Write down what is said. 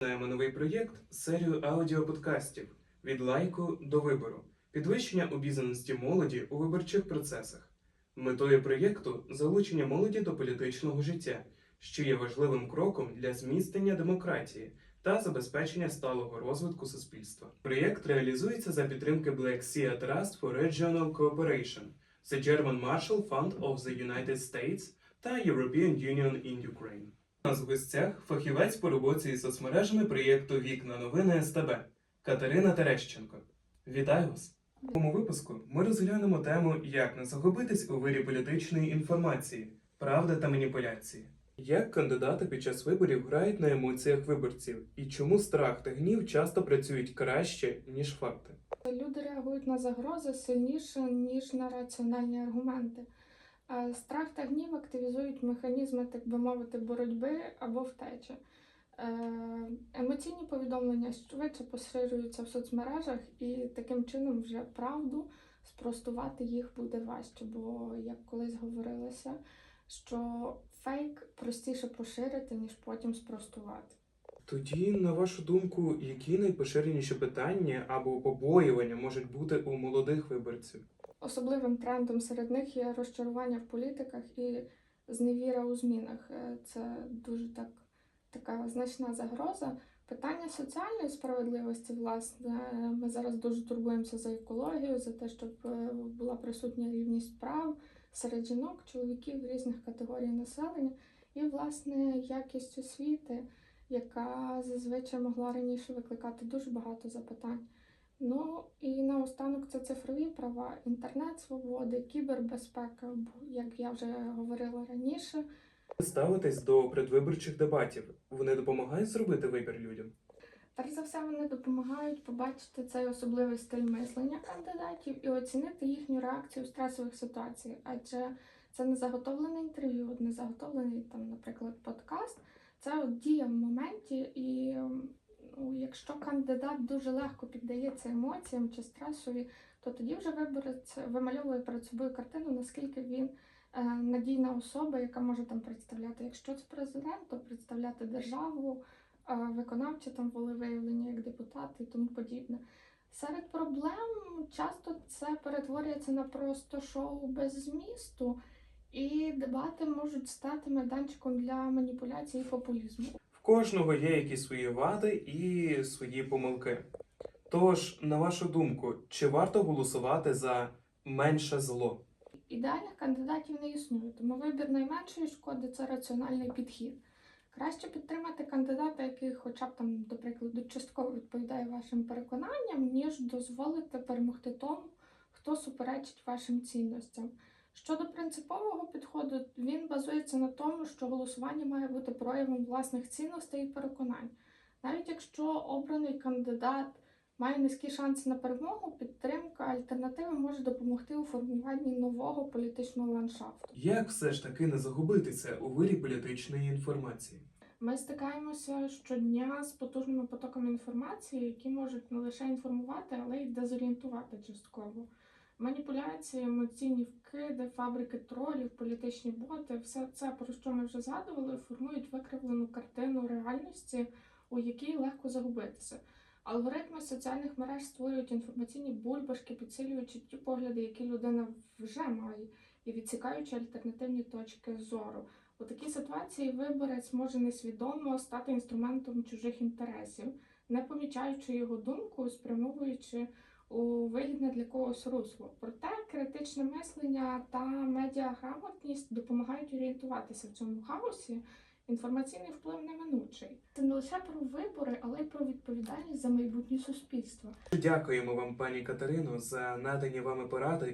Починаємо новий проєкт серію аудіоподкастів від лайку до вибору, підвищення обізнаності молоді у виборчих процесах. Метою проєкту залучення молоді до політичного життя, що є важливим кроком для зміцнення демократії та забезпечення сталого розвитку суспільства. Проєкт реалізується за підтримки Black Sea Trust for Regional Cooperation, The German Marshall Fund of the United States та European Union in Ukraine. Нас в гостях фахівець по роботі із соцмережами проєкту Вікна новини СТБ Катерина Терещенко. Вітаю вас! У цьому випуску ми розглянемо тему Як не загубитись у вирі політичної інформації, правда та маніпуляції. Як кандидати під час виборів грають на емоціях виборців і чому страх та гнів часто працюють краще, ніж факти? Люди реагують на загрози сильніше, ніж на раціональні аргументи. Страх та гнів активізують механізми, так би мовити, боротьби або втечі. Е, Емоційні повідомлення швидше поширюються в соцмережах, і таким чином вже правду спростувати їх буде важче, бо як колись говорилося, що фейк простіше поширити, ніж потім спростувати. Тоді, на вашу думку, які найпоширеніші питання або побоювання можуть бути у молодих виборців? Особливим трендом серед них є розчарування в політиках і зневіра у змінах. Е, Це дуже так така значна загроза. Питання соціальної справедливості, власне, ми зараз дуже турбуємося за екологію, за те, щоб е, була присутня рівність прав серед жінок, чоловіків різних категорій населення, і власне якість освіти, яка зазвичай могла раніше викликати дуже багато запитань. Ну і наостанок це цифрові права, інтернет свободи, кібербезпека, як я вже говорила раніше. Ставитись до предвиборчих дебатів. Вони допомагають зробити вибір людям. Перш за все, вони допомагають побачити цей особливий стиль мислення кандидатів і оцінити їхню реакцію в стресових ситуаціях. Адже це не заготовлене інтерв'ю, не заготовлений там, наприклад, подкаст. Це от дія в моменті, і ну, якщо кандидат дуже легко піддається емоціям чи стресові, то тоді вже виборець вимальовує перед собою картину, наскільки він е, надійна особа, яка може там представляти. Якщо це президент, то представляти державу, е, виконавче там волевиявлення як депутати і тому подібне. Серед проблем часто це перетворюється на просто шоу без змісту, і дебати можуть стати майданчиком для маніпуляцій і популізму. В кожного є якісь свої вади і свої помилки. Тож, на вашу думку, чи варто голосувати за менше зло? Ідеальних кандидатів не існує, тому вибір найменшої шкоди це раціональний підхід. Краще підтримати кандидата, який, хоча б там, до прикладу, частково відповідає вашим переконанням, ніж дозволити перемогти тому, хто суперечить вашим цінностям. Щодо принципового підходу, він базується на тому, що голосування має бути проявом власних цінностей і переконань. Навіть якщо обраний кандидат має низькі шанси на перемогу, підтримка альтернативи може допомогти у формуванні нового політичного ландшафту. Як все ж таки не загубитися у вирі політичної інформації? Ми стикаємося щодня з потужними потоками інформації, які можуть не лише інформувати, але й дезорієнтувати частково. Маніпуляції, емоційні вкиди, фабрики тролів, політичні боти все це, про що ми вже згадували, формують викривлену картину реальності, у якій легко загубитися. Алгоритми соціальних мереж створюють інформаційні бульбашки, підсилюючи ті погляди, які людина вже має, і відсікаючи альтернативні точки зору. У такій ситуації виборець може несвідомо стати інструментом чужих інтересів, не помічаючи його думку, спрямовуючи у вигідне для когось русло. Проте критичне мислення та медіаграмотність допомагають орієнтуватися в цьому хаосі. Інформаційний вплив неминучий. Це не лише про вибори, але й про відповідальність за майбутнє суспільство. Дякуємо вам, пані Катерино, за надані вами поради